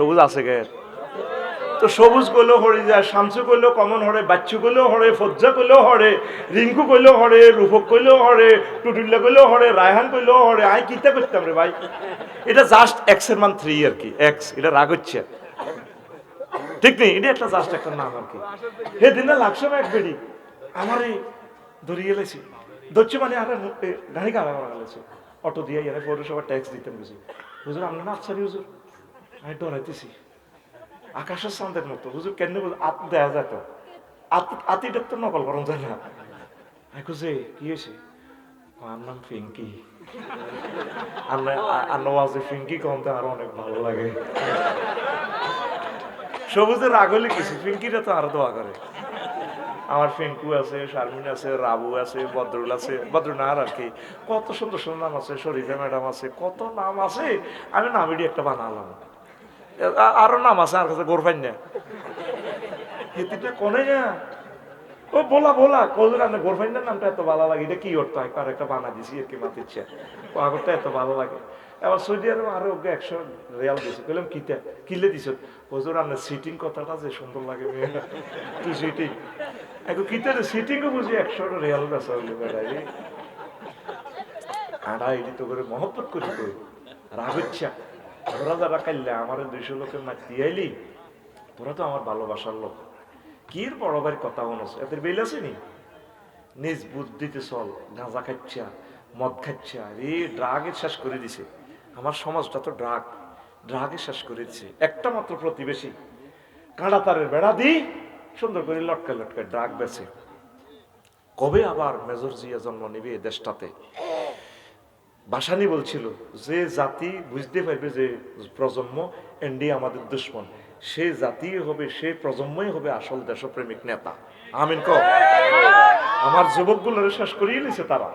সবুজ আছে গে। তো সবুজ করলেও হরে যায় শামসু করলেও কমন হরে বাচ্চু করলেও হরে ফজ্জা করলেও হরে রিঙ্কু করলেও হরে রূপক করলেও হরে টুটুল্লা করলেও হরে রায়হান করলেও হরে আই কিতা করতাম রে ভাই। এটা জাস্ট এক্সের মান থ্রি আর কি এক্স এটা রাগ হচ্ছে। ঠিক নেই? এটা একটা জাস্ট একটা নাম আর কি। হে দিনে লাগছে এক বেড়ি আমারই ধরিয়ে এলেছি ধরছে মানে আর গাড়ি করা গেছে। অটো দিয়ে এনে পৌরসভা ট্যাক্স দিতেন বুঝি। হুজুর আপনি না আফসারি হুজুর। আমি ডরাইতেছি আকাশের চাঁদের মতো হুজুর কেন আত দেয়া যায় তো আত তো নকল করুন যায় না। আমি খুঁজে কি হয়েছে আমার নাম ফিঙ্কি আর নওয়াজে ফিঙ্কি কমতে আরও অনেক ভালো লাগে। সবুজের রাগ হলে কিছু ফিঙ্কিটা তো আরও দোয়া করে। আমার ফিঙ্কু আছে, শারমিন আছে, রাবু আছে, বদরুল আছে বদরুনার আর কি। কত সুন্দর সুন্দর নাম আছে, শরীফা ম্যাডাম আছে, কত নাম আছে। আমি নামিডি একটা বানালাম। আরও নাম আছে আর কাছে গোরফাইন না হিতিটা কোনে না ও বলা বলা কজুর আপনি গোরফাইনের নামটা এত ভালো লাগে, এটা কি অর্থ? হয় একটা বানা দিছি আর কি মাতিচ্ছে আগরটা এত ভালো লাগে। এবার সৌদি আরবে আরও ওকে একশো রিয়াল দিছে। বললাম কিতা? কিলে দিছ? হজুর আপনার সিটিং কথাটা যে সুন্দর লাগে তুই সিটিং এখন কিতে সিটিংও বুঝি একশো রিয়াল বেসা হইলে বেড়াই আড়া এটি তো করে মহব্বত করি রাগ হচ্ছে তোরা যারা কাইলে আমার দুইশো লোকের মাতি আইলি তোরা তো আমার ভালোবাসার লোক। কির বড় ভাইয়ের কথা মনস এদের বেল আছে নি? নিজ বুদ্ধিতে চল, গাঁজা খাচ্ছা মদ খাচ্ছা রে ড্রাগে শেষ করে দিছে। আমার সমাজটা তো ড্রাগ ড্রাগে শেষ করে দিছে। একটা মাত্র প্রতিবেশী, কাঁড়া তারের বেড়া দি, সুন্দর করে লটকা লটকা ড্রাগ বেছে। কবে আবার মেজর জিয়া জন্ম নিবে দেশটাতে? বাসানি বলছিল, যে জাতি বুঝতে পারবে যে প্রজন্ম, এনডি আমাদের দুশ্মন। সে জাতি হবে, সে প্রজন্মই হবে আসল দেশপ্রেমিক নেতা। আমিন ক আমার যুবকগুলোর শেষ করিয়ে নিছে তারা।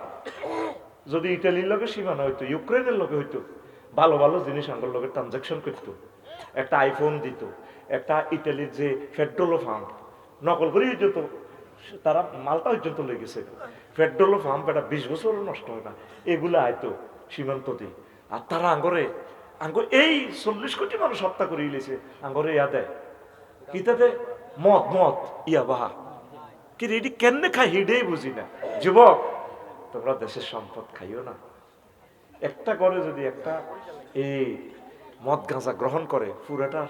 যদি ইটালির লোকে সীমানা হইতো, ইউক্রেনের লোকে হইতো, ভালো ভালো জিনিস আমার লোকের ট্রানজাকশন করতো। একটা আইফোন দিত, একটা ইটালির যে ফেড্রোলো ফান্ড নকল করে যেত তারা মালটা পর্যন্ত লেগেছে ফেড্রোলো ফার্ম এটা বিশ বছরও নষ্ট হয় না। এগুলো আইতো, সীমান্ত দিয়ে। আর তারা আঙ্গরে আঙ্গ এই চল্লিশ কোটি মানুষ হত্যা করে ইলেছে আঙ্গরে ইয়া দেয় কিতাতে মদ মদ, ইয়া বাহা। কি রেডি কেমনে খাই হিডেই বুঝি না। যুবক, তোমরা দেশের সম্পদ খাইও না। একটা করে যদি একটা এই মদ গাঁজা গ্রহণ করে, পুরাটা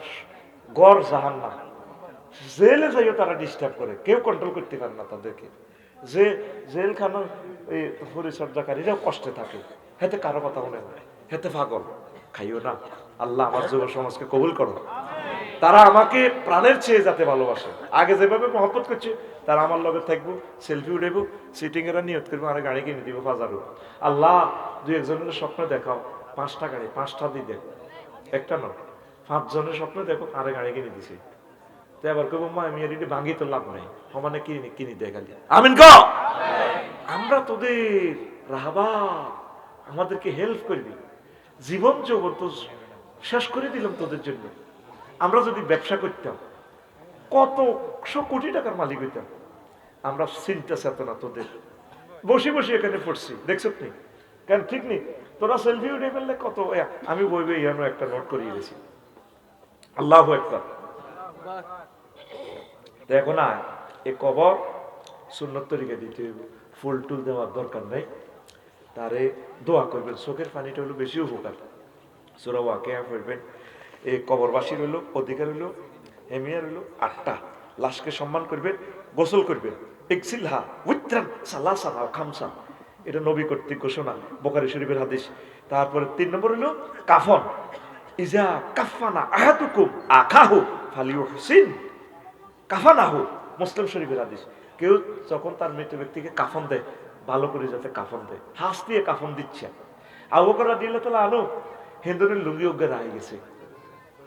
গড় জাহান না জেলে যাইও তারা ডিস্টার্ব করে। কেউ কন্ট্রোল করতে পারে না তাদেরকে। যে জেলখানা, এই পরিচর্যাকারীরাও কষ্টে থাকে। হেতে কারও কথা মনে হয় হেতে পাগল। খাইও না। আল্লাহ আমার যুব সমাজকে কবুল করো। তারা আমাকে প্রাণের চেয়ে যাতে ভালোবাসে। আগে যেভাবে মহব্বত করছে, তারা আমার লগে থাকব সেলফি উঠেবো সিটিং এরা নিয়ত করব, আর গাড়ি কিনে দিব, বাজারও। আল্লাহ দুই একজনের স্বপ্ন দেখাও। পাঁচটা গাড়ি, পাঁচটা দিয়ে দেখো একটা নয়। পাঁচজনের স্বপ্ন দেখো, আরে গাড়ি কিনে দিছে। এবার কেবো মা, আমি এটি ভাঙি তো লাভ নাই। সমানে কিনি কিনি দেখালি আমিন ক? আমরা তোদের রাহাবা, আমাদেরকে হেল্প করবি। জীবন জগৎ তো শেষ করে দিলাম তোদের জন্য। আমরা যদি ব্যবসা করতাম, কত শো কোটি টাকার মালিক হইতাম। আমরা চিন্তা চেতনা তোদের। বসে বসে এখানে পড়ছি, দেখছ নি কেন ঠিক নেই? তোরা সেলফি উঠে ফেললে কত আমি বইবে ইয়ানো একটা নোট করিয়ে গেছি আল্লাহ একবার দেখো না, এ কবর সুন্নত তরিকা দিতে হইব। ফুল টুল দেওয়ার দরকার নেই। তারে দোয়া করবেন, চোখের পানিটা হলো বেশি উপকার। সুরা ওয়াকে পড়বেন। এই কবরবাসীর হলো অধিকার হলো হেমিয়ার হলো আটটা। লাশকে সম্মান করবেন, গোসল করবেন। ইকসিলহা, উত্রান সালা সালা খামসা। এটা নবী কর্তৃক ঘোষণা, বোকারি শরীফের হাদিস। তারপরে তিন নম্বর হলো কাফন। ইজা কাফানা আহাতুকুম আখাহু ফালিউ হুসিন কাফানাহু মুসলিম শরীফের হাদিস। কেউ যখন তার মৃত ব্যক্তিকে কাফন দেয়, ভালো করে যাতে কাফন দেয়, হাস দিয়ে কাফন দিচ্ছে। আবু করা দিলে তো আনো হিন্দুরের লুঙ্গি অজ্ঞা রায় গেছে।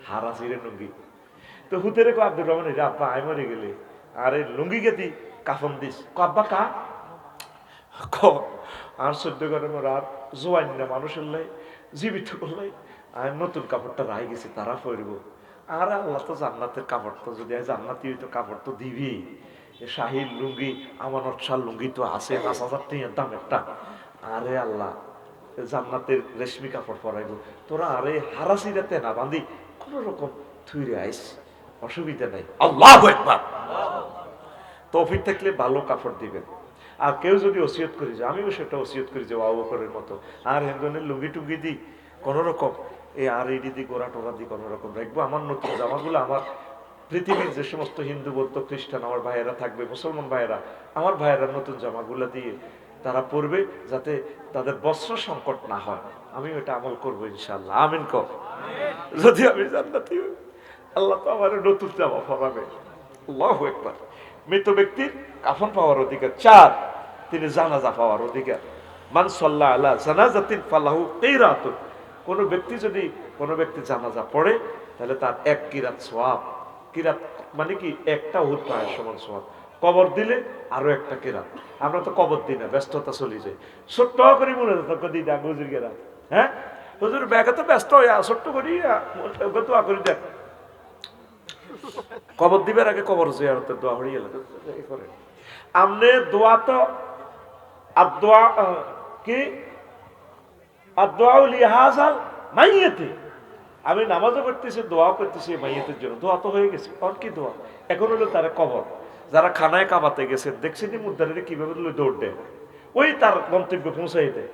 হারা সিরে লুঙ্গি। তো হুতেরে কো আব্দুর রহমান রে আব্বা আই মরে গেলে। আরে লুঙ্গি গেতি কাফন দিস? কো, আব্বা, কা? ক, আর সদ্য করে মোর আর জোয়ান না মানুষের লাই, জীবিত করলাই। আর নতুন কাপড়টা রাই গেছে তারা পরব আর আল্লাহ তো জান্নাতের কাপড় তো যদি জান্নাতি হইতো কাপড় তো দিবি শাহির লুঙ্গি আমার নকশার লুঙ্গি তো আছে পাঁচ হাজার টিয়ার দাম একটা আরে আল্লাহ জান্নাতের রেশমি কাপড় পরাইব তোরা আরে হারাসিরাতে না বান্ধি কোন রকম থুইরে আইস অসুবিধা নাই আল্লাহ একবার তৌফিক থাকলে ভালো কাপড় দিবেন আর কেউ যদি ওসিয়ত করি যে আমিও সেটা ওসিয়ত করি যে আবু বকরের মতো আর হেন্দনের লুঙ্গি টুঙ্গি দিই কোনো রকম এই আর দিই গোড়া টোড়া দিই কোনো রকম রাখব আমার নতুন জামাগুলো, আমার পৃথিবীর যে সমস্ত হিন্দু, বৌদ্ধ, খ্রিস্টান, আমার ভাইয়েরা থাকবে, মুসলমান ভাইয়েরা, আমার ভাইয়েরা নতুন জামাগুলো দিয়ে তারা পরবে যাতে তাদের বস্ত্র সংকট না হয়। আমি ওটা আমল করব ইনশাল্লাহ আমিন কর যদি আমি জান্নাতি আল্লাহ তো আমার নতুন জামা পরাবে। আল্লাহ একবার মৃত ব্যক্তির কাফন পাওয়ার অধিকার। চার, তিনি জানাজা পাওয়ার অধিকার। মান সাল্লাহ আল্লাহ জানাজাতিন ফালাহু কেইরাতুন কোনো ব্যক্তি যদি কোনো ব্যক্তি জানাজা পড়ে, তাহলে তার এক কিরাত সোয়াব কিরাত মানে কি? একটা উহুদ পাহাড়ের সমান সোয়াব কবর দিলে আরও একটা কিরাত। আমরা তো কবর দিই না, ব্যস্ততা চলে যায়। ছোট্ট করে মনে হতো দিই দা হুজুর গেরা হ্যাঁ? হুজুর, ব্যাগে তো ব্যস্ত হয়ে ছোট্ট করি দোয়া করি, দেখ। কবর দিবের আগে কবর জিয়ারতের দোয়া গেল। করে আমনে দোয়া তো, আর দোয়া কি? আর দোয়া আমি নামাজও করতেছি দোয়াও করতেছি মাইয়েতের জন্য। দোয়া তো হয়ে গেছে, আর কি দোয়া? এখন হলো তারা কবর। যারা খানায় কামাতে গেছে, দেখছেন মুদ্রারে কীভাবে দৌড় দেয়? ওই তার গন্তব্য পৌঁছাই দেয়।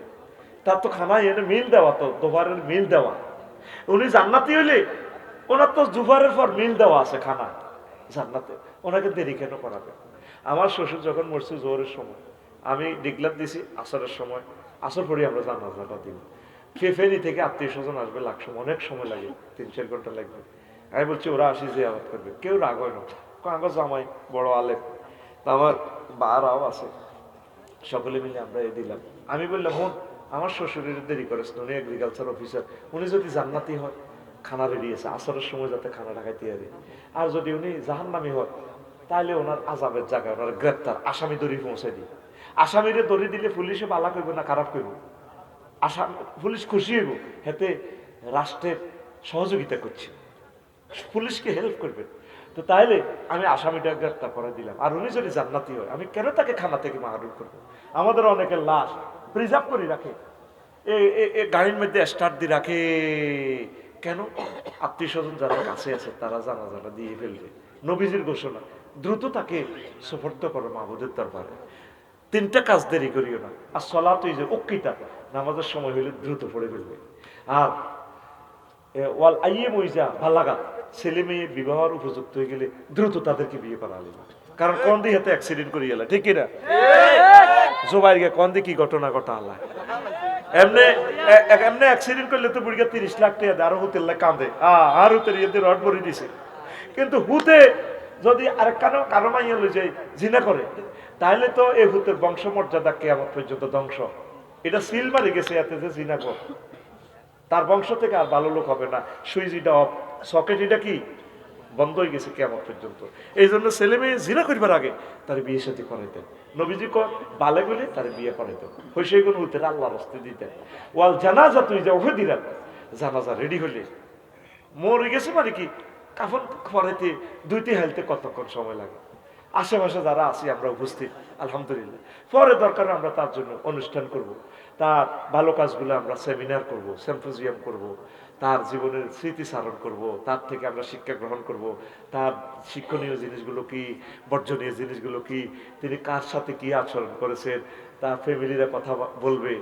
তার তো খানায় এনে মিল দেওয়া তো, দোবারের মিল দেওয়া। উনি জান্নাতি হইলে, ওনার তো জুফারের পর মিল দেওয়া আছে খানা জান্নাতে, ওনাকে দেরি কেন করাবে? আমার শ্বশুর যখন মরছে জোরের সময়, আমি ডিগলার দিছি আসরের সময়, আসর পরে আমরা জানাজাটা দিব ফেফেনি থেকে আত্মীয় স্বজন আসবে সময়, অনেক সময় লাগে, তিন চার ঘণ্টা লাগবে। আমি বলছি, ওরা আসি যে আবাদ করবে। কেউ রাগ হয় না। কাগজ জামাই, বড় আলেপ আমার বারাও আছে। সকলে মিলে আমরা এ দিলাম। আমি বললাম, হন, আমার শ্বশুরের দেরি করেছেন উনি এগ্রিকালচার অফিসার উনি যদি জান্নাতি হয়, খানা আছে। আসরের সময় যাতে খানা ঢাকাইতে পারে আর যদি উনি জাহান্নামি হয় তাহলে ওনার আজাবের জায়গায়, ওনার গ্রেপ্তার, আসামি দড়ি পৌঁছে দিই। আসামিরে দড়ি দিলে পুলিশে বালা করবে না, খারাপ করবে? আসাম পুলিশ খুশি হইব, হেতে রাষ্ট্রের সহযোগিতা করছে। পুলিশকে হেল্প করবে। তো তাইলে আমি আসামিটা গ্রেপ্তার করে দিলাম। আর উনি যদি জান্নাতি হয়, আমি কেন তাকে খানা থেকে মাহরুম করব? আমাদের অনেকের লাশ প্রিজার্ভ করে রাখে। গাড়ির মধ্যে স্টার্ট দিয়ে রাখে। কেন? আত্মীয় স্বজন যারা কাছে আছে, তারা জানাজাটা দিয়ে ফেলবে। নবীজির ঘোষণা, দ্রুত তাকে সুপর্দ করো মাহবুদের দরবারে। তিনটা কাজ দেরি করিও না। আর সলা তুই যে অক্কিতা নামাজের সময় হইলে দ্রুত পড়ে ফেলবে। আর ওয়াল আইয়ে মইজা ভালাগা ছেলে মেয়ে বিবাহর উপযুক্ত হয়ে গেলে দ্রুত তাদেরকে বিয়ে করা কারণ কোন দিয়ে হাতে অ্যাক্সিডেন্ট করিয়ে গেল ঠিক কিনা জোবাইর গে, কোন দিয়ে কি ঘটনা ঘটা আল্লাহ এমনি এমনি অ্যাক্সিডেন্ট করলে তো বুড়িকে তিরিশ লাখ টাকা দেয়, আরও হুতের লাখ কান্দে আ- আর হুতের ইয়েতে রড ভরে দিছে। কিন্তু হুতে যদি আরেক কারও কারও মাইয়া লই যায়, জিনা করে তাহলে তো এই হুতের বংশমর্যাদা কেয়ামত পর্যন্ত ধ্বংস। এটা সিল মারি গেছে এতে যে জিনা কর। তার বংশ থেকে আর ভালো লোক হবে না। সুইচ অফ সকেট এটা কি? বন্ধ হয়ে গেছে কেমন পর্যন্ত। এই জন্য ছেলে মেয়ে জিনা করবার আগে তার বিয়ে সাথে করাইতেন। নবীজি কর বালে বলে তার বিয়ে করাইতেন। হইসে কোন হইতে আল্লাহ রস্তে দিতেন। ওয়াল জানাজা তুই যা ওহে দিলেন জানাজা রেডি হলে মরে গেছে মানে কি? কাফন করাইতে দুইটি হেলতে কতক্ষণ সময় লাগে? আশেপাশে যারা আছি, আমরা উপস্থিত, আলহামদুলিল্লাহ পরে দরকার আমরা তার জন্য অনুষ্ঠান করব। তার ভালো কাজগুলো আমরা সেমিনার করব সেম্পোজিয়াম করব। তার জীবনের স্মৃতিচারণ করব। তার থেকে আমরা শিক্ষা গ্রহণ করব। তার শিক্ষণীয় জিনিসগুলো কি, বর্জনীয় জিনিসগুলো কি, তিনি কার সাথে কি আচরণ করেছেন, তার ফ্যামিলিরা কথা বলবে